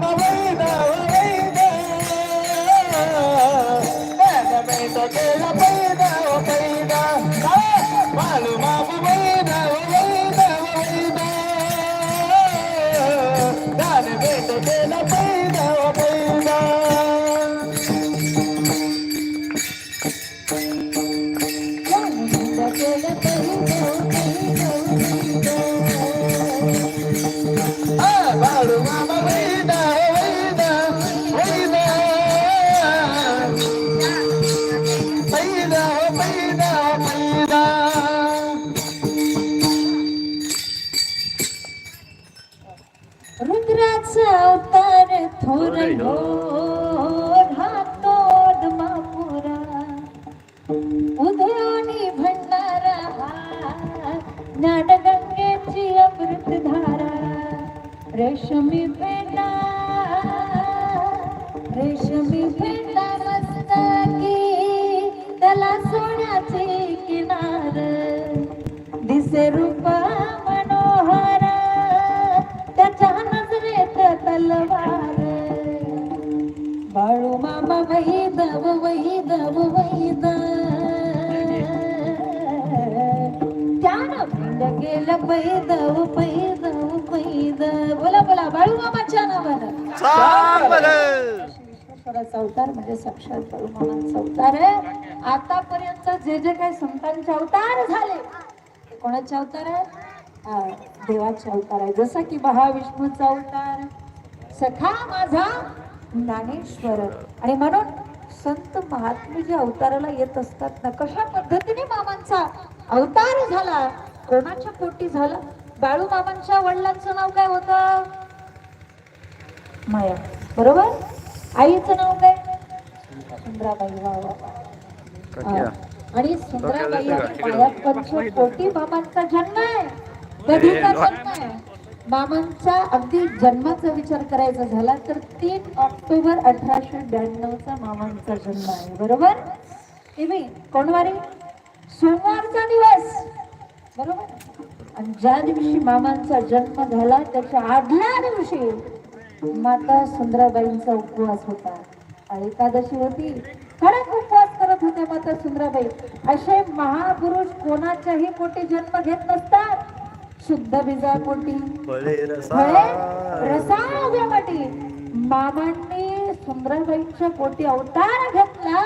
मामा वैद धारा रेशमी पेंडा रेशमी पेंडा मस्तकी त्याला सोन्याचे किनार. दिसे रूप मनोहर त्याच्या नजरेत तलवार. बाळू मामा वही दव वही दव वही गेलं पैदव पैदव पैद बोला बोला बाळू मामाच्या नावानं. ईश्वराचा अवतार म्हणजे साक्षात बाळू मामांचा अवतार आहे. आतापर्यंत जे जे काही संतांचे अवतार झाले ते कोणाचे अवतार आहे हा, देवाचे अवतार आहे जसं की महाविष्णूचा अवतार सखा माझा ज्ञानेश्वर. आणि म्हणून संत महात्मे जे अवताराला येत असतात ना कशा पद्धतीने मामांचा अवतार झाला? कोणाच्या पोटी झाला? बाळू मामांच्या वडिलांचं नाव काय होतं? माया. बरोबर? आईचं नाव काय? सुंदराबाई. वा. आणि सुंदराबाई आणि मायात पंचकोटी मामांचा जन्म आहे. कधीचा जन्म आहे. मामांचा अगदी जन्माचा विचार करायचा झाला तर तीन ऑक्टोबर अठराशे ब्याण्णवचा मामांचा जन्म आहे. बरोबर? मी कोणवारी बरोबर? आणि ज्या दिवशी मामांचा जन्म झाला त्याच्या आदल्या दिवशी माता सुंदराबाईंचा उपवास होता. एकादशी होती. कडक उपवास करत होत्या माता सुंदराबाई. असे महापुरुष कोणाच्याही पोटी जन्म घेत नसतात. शुद्ध फळे फळे रसाव्यासाठी मामांनी सुंदराबाईंच्या पोटी अवतार घेतला.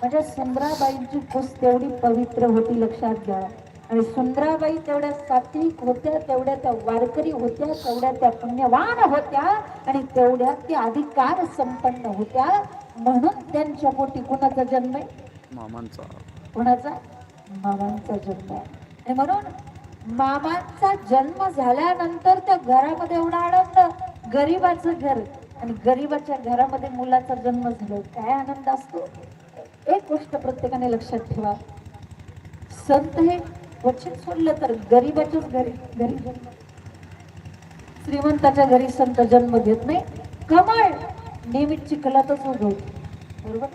म्हणजे सुंदराबाईंची कुस तेवढी पवित्र होती लक्षात घ्या. आणि सुंदराबाई तेवढ्या सात्विक होत्या तेवढ्या त्या वारकरी होत्या तेवढ्या त्या पुण्यवान होत्या आणि तेवढ्या त्या अधिकार संपन्न होत्या. म्हणून त्यांच्या पोटी कुणाचा जन्म आहे? मामांचा. कोणाचा? मामांचा जन्म आहे. आणि म्हणून मामांचा जन्म झाल्यानंतर त्या घरामध्ये एवढा आनंद गरीबाचं घर आणि गरीबाच्या घरामध्ये मुलाचा जन्म झाला. काय आनंद असतो? एक गोष्ट प्रत्येकाने लक्षात ठेवा. संत हे क्वचित सोडलं तर गरीबाच्याच घरी घरी श्रीमंताच्या घरी संत जन्म घेत नाही. कमळ नेहमी चिखलातच उगवतो. बरोबर?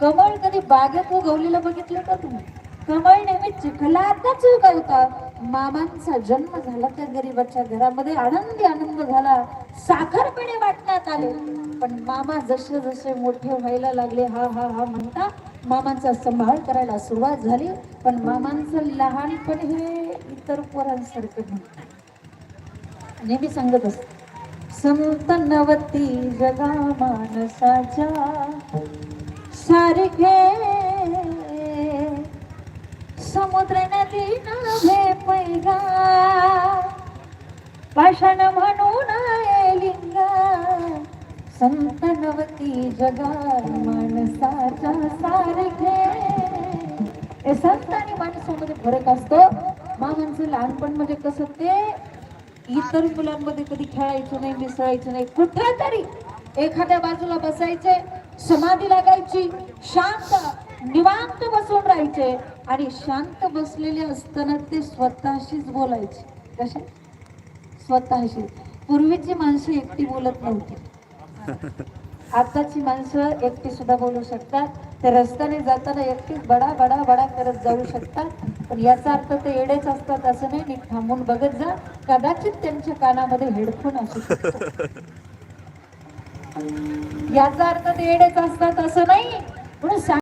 कमळ कधी बागेत उगवलेलं बघितलं का तुम्ही? कमळ नेहमी चिखलातच उगवतात मामांचा जन्म झाला त्या गरीबाच्या घरामध्ये. आनंदी आनंद झाला. साखरपेढे वाटण्यात आले. पण मामा जसे जसे मोठे व्हायला लागले हा हा हा म्हणता मामांचा सांभाळ करायला सुरुवात झाली पण मामांचं लहानपण हे इतर पोरांसारखं नाही. नेहमी सांगत असत संत नवती जगा मानसाच्या सारखे समुद्र नदी नभे पैगा पाषाण म्हणून लिंगा. संतनवती जगा माणसाच्या सारखे हे संत आणि माणसामध्ये फरक असतो. माणसं लहानपण म्हणजे कसं ते इतर मुलांमध्ये कधी खेळायचं नाही मिसळायचं नाही कुठं तरी एखाद्या बाजूला बसायचे समाधी लागायची शांत निवांत बसून राहायचे आणि शांत बसलेले असताना ते स्वतःशीच बोलायचे. कसे स्वतःशी. पूर्वीची माणसं एकटी बोलत नव्हती. आताची माणसं एकटी सुद्धा बोलू शकतात. ते रस्त्याने जाताना एकटीच बडा बडा बडा करत जाऊ शकतात. पण याचा अर्थ ते येडेच असतात असं नाही. नीट थांबून बघत जा. कदाचित त्यांच्या कानामध्ये हेडफोन असू शकतो याचा अर्थ ते येडेच असतात असं नाही. म्हणून